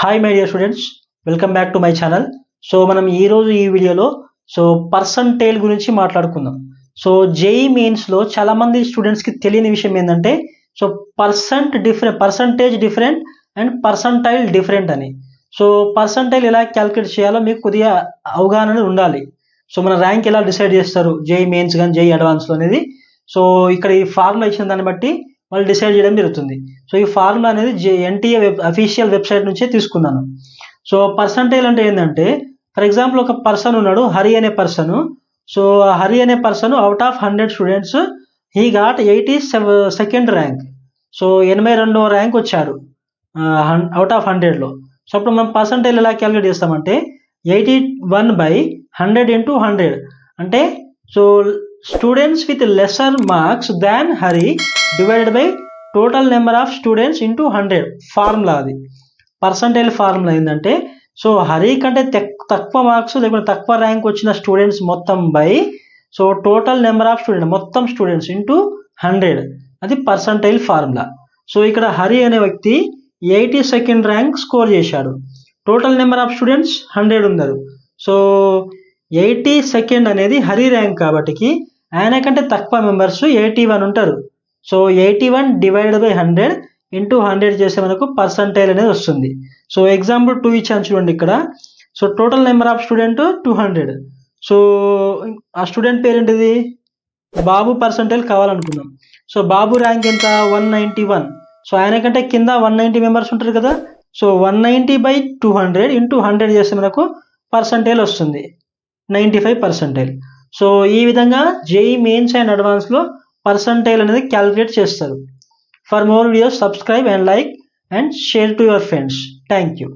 Hi my dear students welcome back to my channel so మనం ఈరోజు ఈ వీడియోలో సో పర్సంటేల్ గురించి మాట్లాడుకుందాం సో జేఈ మెయిన్స్లో చాలామంది స్టూడెంట్స్కి తెలియని విషయం ఏంటంటే so percent different percentage different and percentile different అని సో పర్సంటైల్ ఎలా క్యాలిక్యులేట్ చేయాలో మీకు కొద్దిగా అవగాహన ఉండాలి సో మన ర్యాంక్ ఎలా డిసైడ్ చేస్తారు జేఈ మెయిన్స్ కానీ జేఈ అడ్వాన్స్లో అనేది సో ఇక్కడ ఈ ఫార్ములా ఇచ్చిన దాన్ని బట్టి వాళ్ళు డిసైడ్ చేయడం జరుగుతుంది. సో ఈ ఫార్ములా అనేది JEE NTA web official website నుంచే తీసుకున్నాను. సో పర్సంటైల్ అంటే ఏంటంటే ఫర్ ఎగ్జాంపుల్ ఒక పర్సన్ ఉన్నాడు హరి అనే పర్సన్. సో హరి అనే person out of hundred students he got eighty second rank so ఎనభై రెండవ ర్యాంక్ వచ్చాడు అవుట్ ఆఫ్ హండ్రెడ్లో సో అప్పుడు మనం పర్సంటైల్ ఎలా క్యాలిక్యులేట్ చేస్తామంటే eighty one by hundred into hundred అంటే so students with lesser marks than Hari divided by total number of students into hundred formula అది. పర్సంటైల్ ఫార్ములా ఏంటంటే సో హరి కంటే తక్కువ మార్క్స్ లేకపోతే తక్కువ ర్యాంక్ వచ్చిన స్టూడెంట్స్ మొత్తం by so total number of student మొత్తం స్టూడెంట్స్ ఇంటూ హండ్రెడ్ అది పర్సంటైల్ ఫార్ములా సో ఇక్కడ హరి అనే వ్యక్తి ఎయిటీ సెకండ్ ర్యాంక్ స్కోర్ చేశాడు. Total number of students hundred ఉన్నారు. సో ఎయిటీ సెకండ్ అనేది హరి ర్యాంక్ కాబట్టికి ఆయన కంటే తక్కువ మెంబర్స్ ఎయిటీ వన్ ఉంటారు. So eighty one divided by hundred into hundred చేస్తే మనకు పర్సంటైల్ అనేది వస్తుంది. సో ఎగ్జాంపుల్ టూ ఇచ్చాను చూడండి ఇక్కడ. So total number of student two hundred so ఆ స్టూడెంట్ పేరు ఏంటిది బాబు పర్సంటైల్ కావాలనుకున్నాం. సో బాబు ర్యాంక్ ఎంత? వన్ నైంటీ వన్ సో ఆయన కంటే కింద వన్ నైంటీ మెంబర్స్ ఉంటారు కదా. So one ninety by two hundred into hundred చేస్తే మనకు పర్సంటైల్ వస్తుంది. నైంటీ ఫైవ్ పర్సంటైల్ సో ఈ విధంగా జేఈ మెయిన్స్ అండ్ అడ్వాన్స్లో పర్సంటైల్ అనేది క్యాలిక్యులేట్ చేస్తారు. For more videos subscribe and like and share to your friends thank you